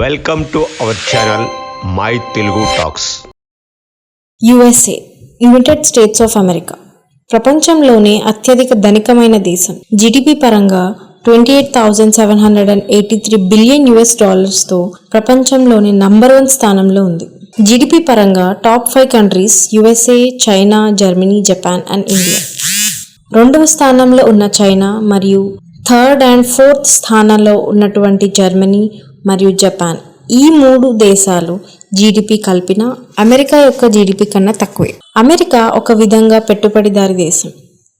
Welcome to our channel my Telugu talks USA United States of America ప్రపంచంలోనే అత్యధిక ధనికమైన దేశం. జిడిపి పరంగా twenty eight thousand seven hundred and eighty three billion US డాలర్స్తో ప్రపంచంలోని number one స్థానంలో ఉంది. GDP పరంగా top five countries USA China Germany Japan and India రెండవ స్థానంలో ఉన్న చైనా మరియు థర్డ్ అండ్ ఫోర్త్ స్థానంలో ఉన్నటువంటి జర్మనీ మరియు జపాన్. ఈ మూడు దేశాలు జీడిపి కలిపిన అమెరికా యొక్క జీడిపి కన్నా తక్కువే. అమెరికా ఒక విధంగా పెట్టుబడిదారి దేశం.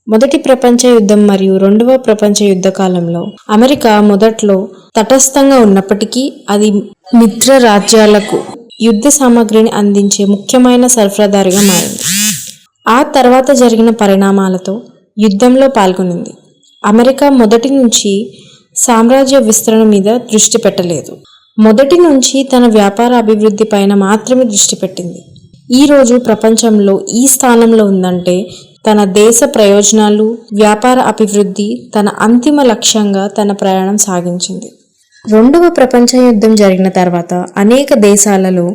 మొదటి ప్రపంచ యుద్ధం మరియు రెండవ ప్రపంచ యుద్ధ కాలంలో అమెరికా మొదట్లో తటస్థంగా ఉన్నప్పటికీ అది మిత్ర రాజ్యాలకు యుద్ధ సామాగ్రిని అందించే ముఖ్యమైన సరఫరాదారుగా మారింది. ఆ తర్వాత జరిగిన పరిణామాలతో యుద్ధంలో పాల్గొనింది. అమెరికా మొదటి నుంచి సామ్రాజ్య విస్తరణ మీద దృష్టి పెట్టలేదు. మొదటి నుంచి తన వ్యాపార అభివృద్ధి పైన మాత్రమే దృష్టి పెట్టింది. ఈరోజు ప్రపంచంలో ఈ స్థానంలో ఉందంటే తన దేశ ప్రయోజనాలు వ్యాపార అభివృద్ధి తన అంతిమ లక్ష్యంగా తన ప్రయాణం సాగించింది. రెండవ ప్రపంచ యుద్ధం జరిగిన తర్వాత అనేక దేశాలలో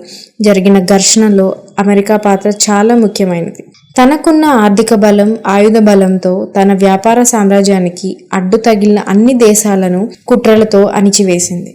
జరిగిన ఘర్షణలో అమెరికా పాత్ర చాలా ముఖ్యమైనది. తనకున్న ఆర్థిక బలం ఆయుధ బలంతో తన వ్యాపార సామ్రాజ్యానికి అడ్డు తగిలిన అన్ని దేశాలను కుట్రలతో అణిచివేసింది.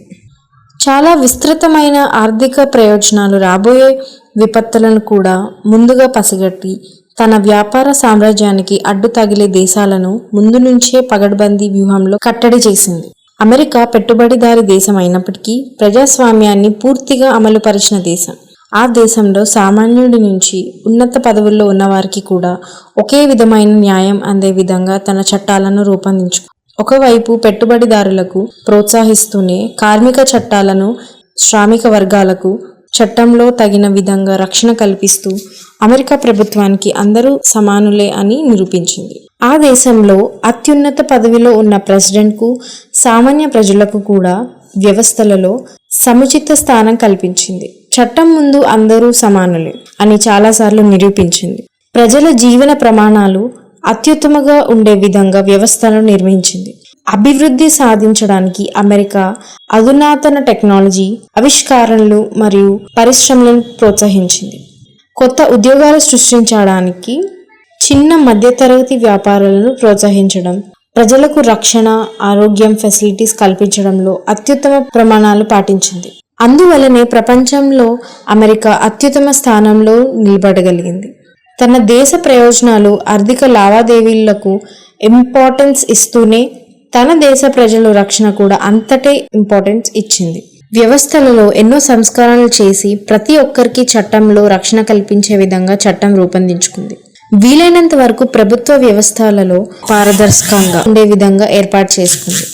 చాలా విస్తృతమైన ఆర్థిక ప్రయోజనాలు రాబోయే విపత్తులను కూడా ముందుగా పసిగట్టి తన వ్యాపార సామ్రాజ్యానికి అడ్డు తగిలే దేశాలను ముందు నుంచే పగడ్బందీ వ్యూహంలో కట్టడి చేసింది. అమెరికా పెట్టుబడిదారి దేశం అయినప్పటికీ ప్రజాస్వామ్యాన్ని పూర్తిగా అమలుపరిచిన దేశం. ఆ దేశంలో సామాన్యుడి నుంచి ఉన్నత పదవుల్లో ఉన్నవారికి కూడా ఒకే విధమైన న్యాయం అందే విధంగా తన చట్టాలను రూపొందించు. ఒకవైపు పెట్టుబడిదారులకు ప్రోత్సహిస్తూనే కార్మిక చట్టాలను శ్రామిక వర్గాలకు చట్టంలో తగిన విధంగా రక్షణ కల్పిస్తూ అమెరికా ప్రభుత్వానికి అందరూ సమానులే అని నిరూపించింది. ఆ దేశంలో అత్యున్నత పదవిలో ఉన్న ప్రెసిడెంట్కు సామాన్య ప్రజలకు కూడా వ్యవస్థలలో సముచిత స్థానం కల్పించింది. చట్టం ముందు అందరూ సమానులే అని చాలాసార్లు నిరూపించింది. ప్రజల జీవన ప్రమాణాలు అత్యుత్తమగా ఉండే విధంగా వ్యవస్థను నిర్మించింది. అభివృద్ధి సాధించడానికి అమెరికా అధునాతన టెక్నాలజీ ఆవిష్కరణలు మరియు పరిశ్రమలను ప్రోత్సహించింది. కొత్త ఉద్యోగాలు సృష్టించడానికి చిన్న మధ్యతరగతి వ్యాపారాలను ప్రోత్సహించడం ప్రజలకు రక్షణ ఆరోగ్యం ఫెసిలిటీస్ కల్పించడంలో అత్యుత్తమ ప్రమాణాలు పాటించింది. అందువలనే ప్రపంచంలో అమెరికా అత్యుత్తమ స్థానంలో నిలబడగలిగింది. తన దేశ ప్రయోజనాలు ఆర్థిక లావాదేవీలకు ఇంపార్టెన్స్ ఇస్తూనే తన దేశ ప్రజల రక్షణ కూడా అంతటే ఇంపార్టెన్స్ ఇచ్చింది. వ్యవస్థలలో ఎన్నో సంస్కరణలు చేసి ప్రతి ఒక్కరికి చట్టంలో రక్షణ కల్పించే విధంగా చట్టం రూపొందించుకుంది. వీలైనంత వరకు ప్రభుత్వ వ్యవస్థలలో పారదర్శకంగా ఉండే విధంగా ఏర్పాటు చేసుకుంది.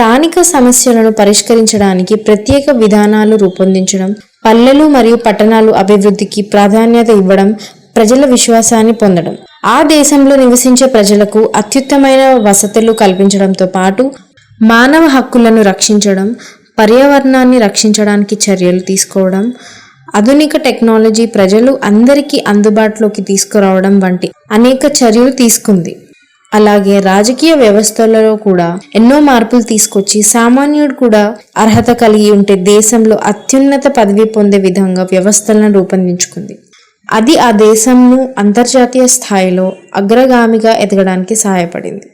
స్థానిక సమస్యలను పరిష్కరించడానికి ప్రత్యేక విధానాలు రూపొందించడం పల్లెలు మరియు పట్టణాలు అభివృద్ధికి ప్రాధాన్యత ఇవ్వడం ప్రజల విశ్వాసాన్ని పొందడం. ఆ దేశంలో నివసించే ప్రజలకు అత్యుత్తమైన వసతులు కల్పించడంతో పాటు మానవ హక్కులను రక్షించడం పర్యావరణాన్ని రక్షించడానికి చర్యలు తీసుకోవడం ఆధునిక టెక్నాలజీ ప్రజలు అందరికీ అందుబాటులోకి తీసుకురావడం వంటి అనేక చర్యలు తీసుకుంది. అలాగే రాజకీయ వ్యవస్థలలో కూడా ఎన్నో మార్పులు తీసుకొచ్చి సామాన్యుడు కూడా అర్హత కలిగి ఉంటే దేశంలో అత్యున్నత పదవి పొందే విధంగా వ్యవస్థలను రూపొందించుకుంది. అది ఆ దేశంను అంతర్జాతీయ స్థాయిలో అగ్రగామిగా ఎదగడానికి సహాయపడింది.